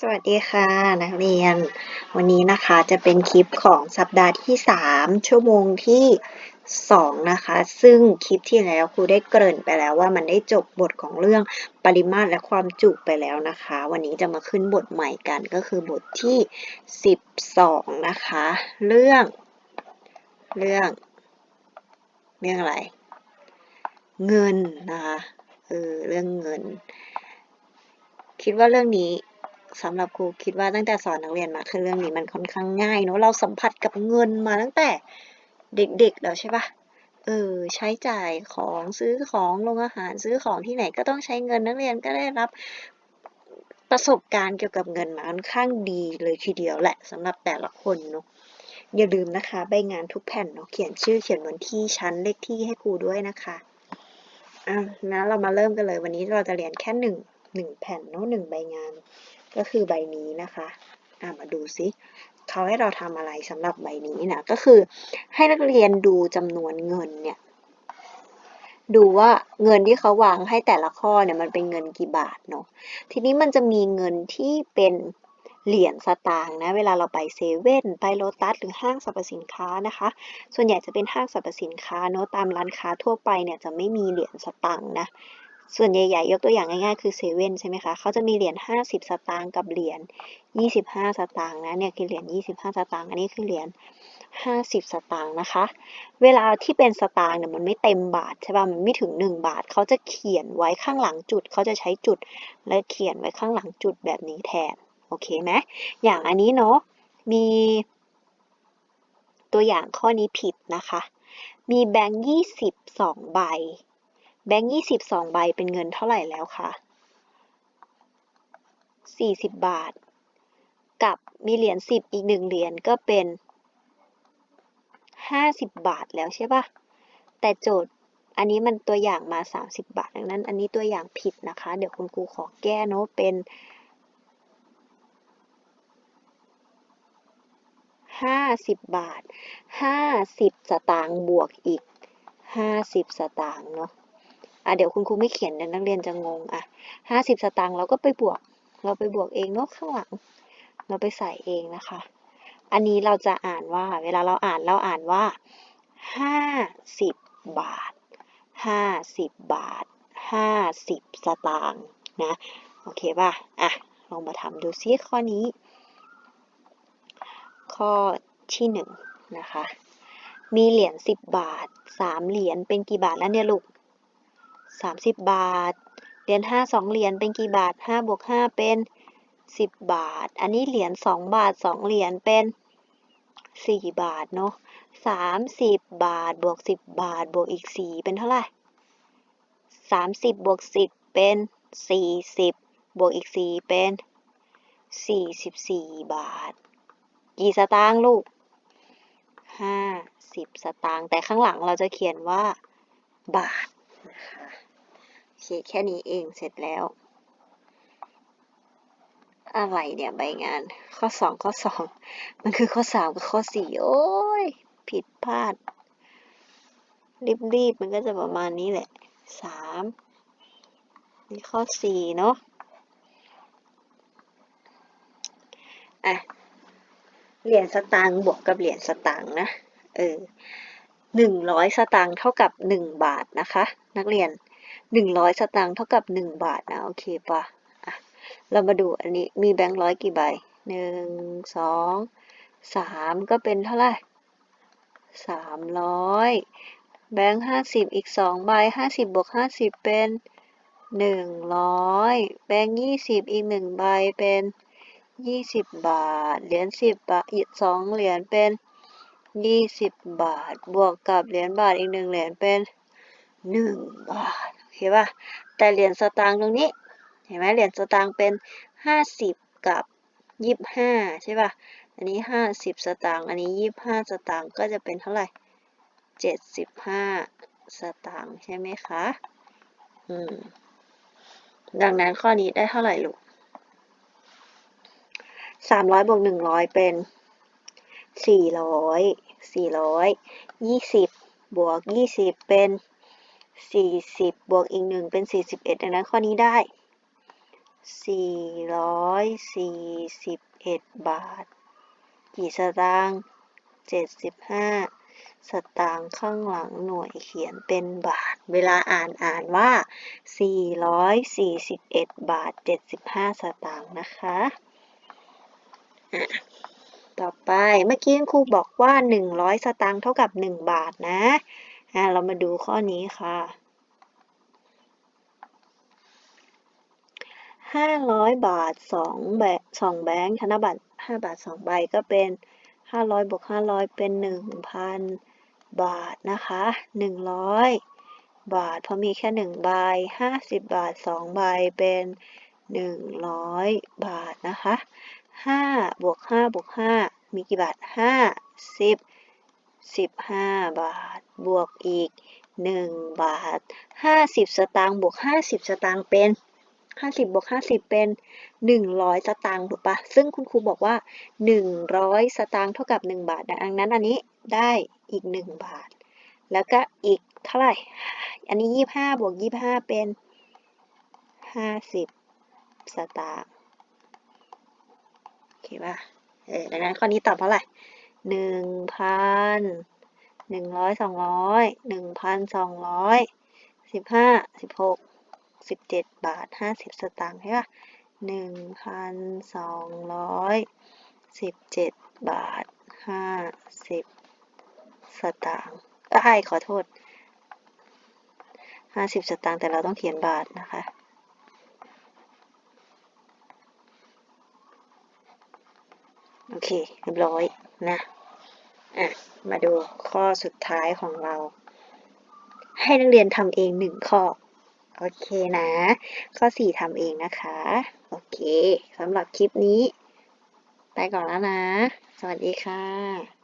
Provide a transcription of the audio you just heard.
สวัสดีค่ะ นักเรียน วันนี้นะคะจะเป็นคลิปของสัปดาห์ที่ 3 ชั่วโมงที่ 2 นะคะ ซึ่งคลิปที่แล้วครูได้เกริ่นไปแล้วว่ามันได้จบบทของเรื่องปริมาตรและความจุไปแล้วนะคะ วันนี้จะมาขึ้นบทใหม่กันก็คือบทที่ 12 นะคะ เรื่อง เรื่อง เรื่องอะไร เงินนะคะเออเรื่องเงิน คิดว่าเรื่องนี้ สำหรับครูคิดว่าตั้งแต่สอนนักเรียนมาคือเรื่องนี้มันค่อนข้างง่ายเนอะเราสัมผัสกับเงินมาตั้งแต่เด็กๆแล้วใช่ปะเออใช้จ่ายของซื้อของโรงอาหารซื้อของที่ไหนก็ต้องใช้เงินนักเรียนก็ได้รับประสบการณ์เกี่ยวกับเงินมาค่อนข้างดีเลยทีเดียวแหละสำหรับแต่ละคนเนอะอย่าลืมนะคะใบงานทุกแผ่นเนาะเขียนชื่อเขียนวันที่ชั้นเลขที่ให้ครูด้วยนะคะอะนะเรามาเริ่มกันเลยวันนี้เราจะเรียนแค่หนึ่งหนึ่งแผ่นเนาะหนึ่งใบงาน ก็คือใบนี้นะคะอะมาดูซิเขาให้เราทำอะไรสำหรับใบนี้นะก็คือให้นักเรียนดูจำนวนเงินเนี่ยดูว่าเงินที่เขาวางให้แต่ละข้อเนี่ยมันเป็นเงินกี่บาทเนาะทีนี้มันจะมีเงินที่เป็นเหรียญสตางค์นะ เวลาเราไปเซเว่นไปโลตัสหรือห้างสรรพสินค้านะคะ ส่วนใหญ่จะเป็นห้างสรรพสินค้าเนาะตามร้านค้าทั่วไปเนี่ยจะไม่มีเหรียญสตางค์นะ ส่วนใหญ่ๆ ยกตัวอย่างง่ายๆ คือเซเว่นใช่ไหมคะ เขาจะมีเหรียญ 50 สตางค์กับเหรียญ 25 สตางค์นะ เนี่ยคือเหรียญ 25 สตางค์ อันนี้คือเหรียญ 50 สตางค์นะคะ เวลาที่เป็นสตางค์เนี่ยมันไม่เต็มบาทใช่ป่ะ มันไม่ถึง 1 บาท เขาจะเขียนไว้ข้างหลังจุด เขาจะใช้จุด และเขียนไว้ข้างหลังจุดแบบนี้แทน โอเคไหมอย่างอันนี้เนาะ มีตัวอย่างข้อนี้ผิดนะคะ มีแบงค์ 22 ใบ แบงค์ยี่สิบสองใบเป็นเงินเท่าไหร่แล้วคะสี่สิบบาท กับมีเหรียญสิบอีกหนึ่งเหรียญก็เป็นห้าสิบบาทแล้วใช่ปะแต่โจทย์อันนี้มันตัวอย่างมาสามสิบบาท ดังนั้น อันนี้ตัวอย่างผิดนะคะ เดี๋ยวคุณครูขอแก้เนาะเป็นห้าสิบบาทห้าสิบสตางค์บวกอีกห้าสิบสตางค์เนาะ อะเดี๋ยวคุณครูไม่เขียนเดี๋ยวนักเรียนจะงงอะห้าสิบสตางค์เราก็ไปบวก เราไปบวกเองเนาะข้างหลัง เราไปใส่เองนะคะ อันนี้เราจะอ่านว่า เวลาเราอ่านเราอ่านว่าห้าสิบบาทห้าสิบบาทห้าสิบสตางค์นะโอเคป่ะอะลองมาทำดูซิข้อนี้ ข้อที่หนึ่งนะคะมีเหรียญสิบบาทสามเหรียญเป็นกี่บาทแล้วเนี่ยลูก สามสิบบาท เหรียญห้าสองเหรียญเป็นกี่บาทห้าบวกห้าเป็นสิบบาท อันนี้เหรียญสองบาทสองเหรียญเป็นสี่บาทเนาะสามสิบบาทบวกสิบบาทบวกอีกสี่เป็นเท่าไหร่สามสิบบวกสิบเป็นสี่สิบบวกอีกสี่เป็นสี่สิบสี่บาท กี่สตางค์ลูกห้าสิบสตางค์แต่ข้างหลังเราจะเขียนว่าบาทนะคะ แค่นี้เองเสร็จแล้ว อะไรเนี่ยใบงาน ข้อสองข้อสองมันคือข้อสามกับข้อสี่โอ้ย ผิดพลาด รีบๆ มันก็จะประมาณนี้แหละสามนี่ข้อสี่เนาะอะเหรียญสตางค์บวกกับเหรียญสตางค์นะ เออหนึ่งร้อยสตางค์เท่ากับหนึ่งบาทนะคะ นักเรียน หนึ่งร้อยสตางค์เท่ากับหนึ่งบาทนะ โอเคปะอะเรามาดูอันนี้มีแบงค์ร้อยกี่ใบหนึ่งสองสามก็เป็นเท่าไหร่สามร้อยแบงค์ห้าสิบอีกสองใบห้าสิบบวกห้าสิบเป็นหนึ่งร้อยแบงค์ยี่สิบอีกหนึ่งใบเป็นยี่สิบบาท เหรียญสิบบาทอีกสองเหรียญเป็นยี่สิบบาท บวกกับเหรียญบาทอีกหนึ่งเหรียญเป็นหนึ่งบาท เคป่ะแต่เหรียญสตางค์ตรงนี้ เห็นไหมเหรียญสตางค์เป็นห้าสิบกับยี่ห้าใช่ป่ะ อันนี้ห้าสิบสตางค์ อันนี้ยี่สิบห้าสตางค์ ก็จะเป็นเท่าไหร่เจ็ดสิบห้าสตางค์ใช่ไหมคะ อืม ดังนั้นข้อนี้ได้เท่าไหร่ลูกสามร้อยบวกหนึ่งร้อยเป็นสี่ร้อยสี่ร้อยยี่สิบบวกยี่สิบเป็น สิบบวกอีกหนึ่งเป็นสี่สิบเอ็ดดังนั้นข้อนี้ได้สี่ร้อยสี่สิบเอ็ดบาท กี่สตางค์เจ็ดสิบห้าสตางค์ข้างหลังหน่วยเขียนเป็นบาท เวลาอ่านอ่านว่า 441 บาท 75 สตางค์นะคะะต่อไปเมื่อกี้ครูบอกว่า 100 สตางค์เท่ากับ 1 บาทนะ อะเรามาดูข้อนี้ค่ะ500บาท2แบบ2แบงค์ธนบัตร5บาท2ใบก็เป็น500บวก500เป็น1,000บาทนะคะ100บาท เพราะมีแค่1ใบ50บาท2ใบเป็น100บาทนะคะ5บวก5บวก5มีกี่บาท5 10 15 บาท บวกอีก 1 บาท 50 สตางค์บวก 50 สตางค์เป็น 50 บวก 50 เป็น 100 สตางค์ถูกปะซึ่งคุณครูบอกว่า 100 สตางค์เท่ากับ 1 บาท ดังนั้นอันนี้ได้อีก 1 บาท แล้วก็อีกเท่าไหร่ อันนี้ 25 บวก 25 เป็น 50 สตางค์โอเคป่ะเออดังนั้นข้อนี้ตอบเท่าไหร่ หนึ่งพันหนึ่งร้อยสองร้อยหนึ่งพันสองร้อยสิบห้าสิบหกสิบเจ็ดบาทห้าสิบสตางค์ใช่ปะหนึ่งพันสองร้อยสิบเจ็ดบาทห้าสิบสตางค์ได้ขอโทษห้าสิบสตางค์แต่เราต้องเขียนบาทนะคะ โอ เคเรียบร้อยนะอะมาดูข้อสุดท้ายของเรา ให้นักเรียนทำเองหนึ่งข้อ โอเคนะ ข้อสี่ทำเองนะคะ โอเคสำหรับคลิปนี้ ไปก่อนแล้วนะ สวัสดีค่ะ